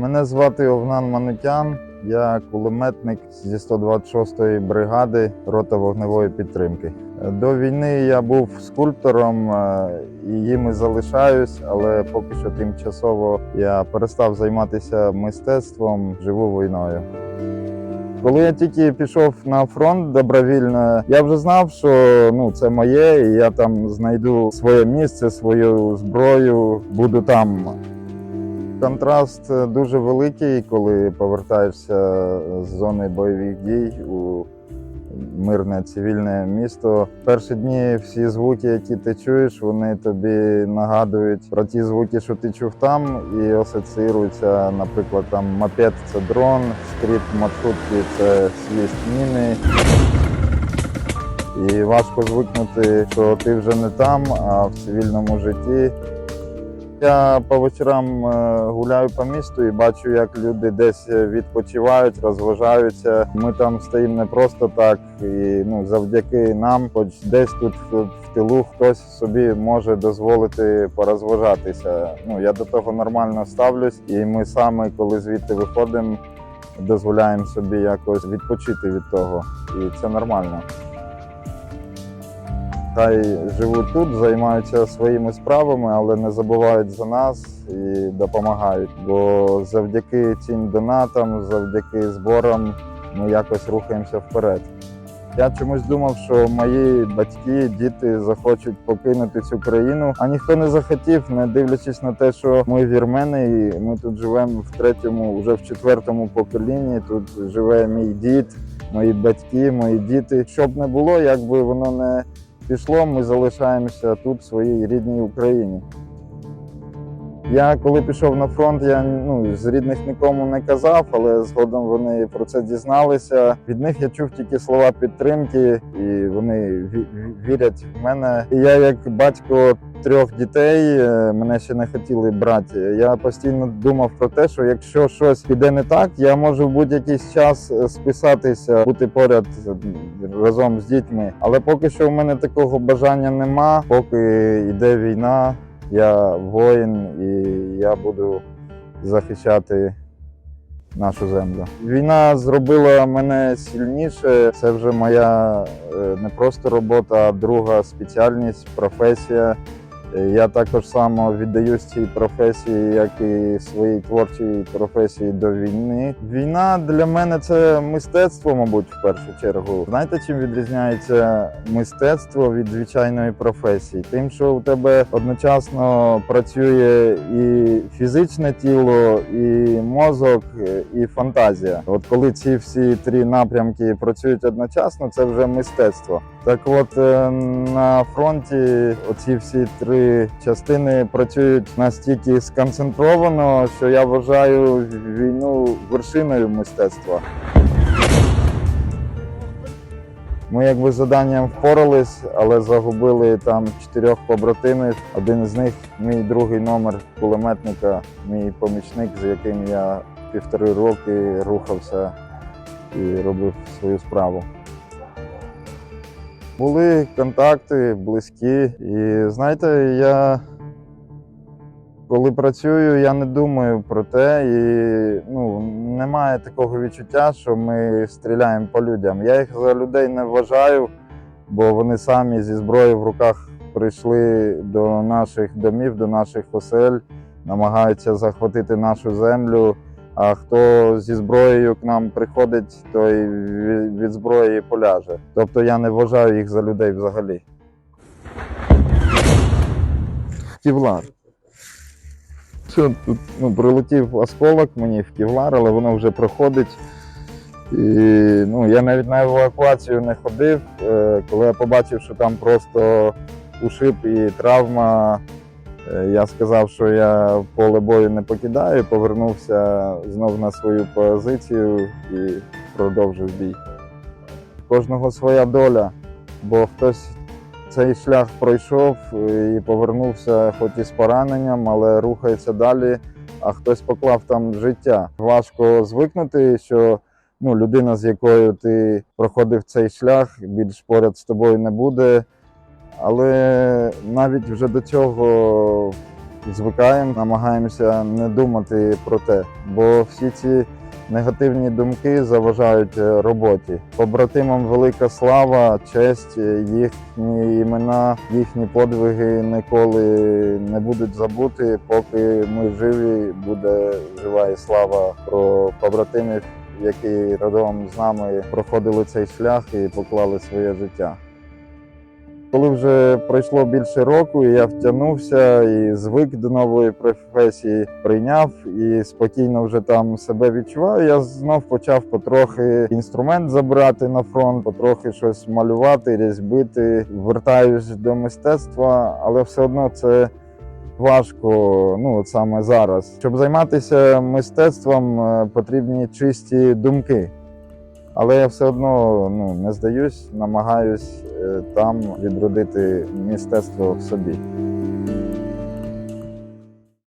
Мене звати Овнан Манукян. Я кулеметник зі 126-ї бригади рота вогневої підтримки. До війни я був скульптором е, і їм і залишаюсь, але поки що тимчасово я перестав займатися мистецтвом, живу війною. Коли я тільки пішов на фронт добровільно, я вже знав, що ну це моє, і я там знайду своє місце, свою зброю, буду там. Контраст е, дуже великий, коли повертаєшся з зони бойових дій у мирне цивільне місто. Перші дні всі звуки, які ти чуєш, вони тобі нагадують про ті звуки, що ти чув там, і асоціюються, наприклад, там мопед це дрон, скрип маршрутки це свіст міни. І важко звикнути, що ти вже не там, а в цивільному житті. Я по вечорам е, гуляю по місту і бачу, як люди десь відпочивають, розважаються. Ми там стоїмо не просто так, і ну завдяки нам, хоч десь тут в тилу хтось собі може дозволити порозважатися. Ну я до того нормально ставлюсь, і ми саме, коли звідти виходимо, дозволяємо собі якось відпочити від того, і це нормально. Хай живуть тут, займаються своїми справами, але не забувають за нас і допомагають. Бо завдяки цим донатам, завдяки зборам ми якось рухаємося вперед. Я чомусь думав, що мої батьки, діти захочуть покинути цю країну, а ніхто не захотів, не дивлячись на те, що ми вірмени, і ми тут живемо в третьому, вже в четвертому поколінні. Тут живе мій дід, мої батьки, мої діти. Щоб не було, якби воно не пішло, ми залишаємося тут, в своїй рідній Україні. Я коли пішов на фронт, я ну, з рідних нікому не казав, але згодом вони про це дізналися. Від них я чув тільки слова підтримки, і вони ві- ві- вірять в мене. І я, як батько трьох дітей, е, мене ще не хотіли брати. Я постійно думав про те, що якщо щось піде не так, я можу в будь-який час е, списатися, бути поряд разом з дітьми. Але поки що в мене такого бажання нема, поки йде війна. Я воїн і я буду захищати нашу землю. Війна зробила мене сильніше. Це вже моя е, не просто робота, а друга спеціальність, професія. Е, Я також само віддаюсь цій професії, як і своїй творчій професії до війни. Війна для мене це мистецтво, мабуть, в першу чергу. Знаєте, чим відрізняється мистецтво від звичайної професії? Тим, що у тебе одночасно працює і фізичне тіло, і мозок, е, і фантазія. От коли ці всі три напрямки працюють одночасно, це вже мистецтво. Так от е, на фронті оці всі три частини працюють настільки сконцентровано, що я вважаю війну вершиною мистецтва. Ми якби заданням впорались, але загубили там чотирьох побратимів. Один з них мій другий номер кулеметника, мій помічник, з яким я півтори роки рухався і робив свою справу. Були контакти близькі, і знаєте, я коли працюю, я не думаю про те, і ну, немає такого відчуття, що ми стріляємо по людям. Я їх за людей не вважаю, бо вони самі зі зброєю в руках прийшли до наших домів, до наших осель, намагаються захватити нашу землю. А хто зі зброєю к нам приходить, той від зброї поляже. Тобто я не вважаю їх за людей взагалі. Ківлар. Це тут ну, прилетів осколок мені в ківлар, але воно вже проходить. І ну, я навіть на евакуацію не ходив. Е, Коли я побачив, що там просто ушиб і травма, я сказав, що я поле бою не покидаю, повернувся знов на свою позицію і продовжив бій. Кожного своя доля, бо хтось цей шлях пройшов і повернувся, хоч і з пораненням, але рухається далі, а хтось поклав там життя. Важко звикнути, що ну, людина, з якою ти проходив цей шлях, більш поряд з тобою не буде. Але навіть вже до цього звикаємо, намагаємося не думати про те, бо всі ці негативні думки заважають е, роботі. Побратимам велика слава, честь, е, їхні імена, їхні подвиги ніколи не будуть забути, поки ми живі, буде жива і слава про побратимів, які разом з нами проходили цей шлях і поклали своє життя. Коли вже пройшло більше року, і я втягнувся і звик до нової професії, прийняв і спокійно вже там себе відчуваю. Я знов почав потрохи інструмент забирати на фронт, потрохи щось малювати, різьбити. Вертаюсь до мистецтва, але все одно це важко. Ну от саме зараз. Щоб займатися мистецтвом, е, потрібні чисті думки. Але я все одно ну, не здаюсь, намагаюсь е, там відродити мистецтво в собі.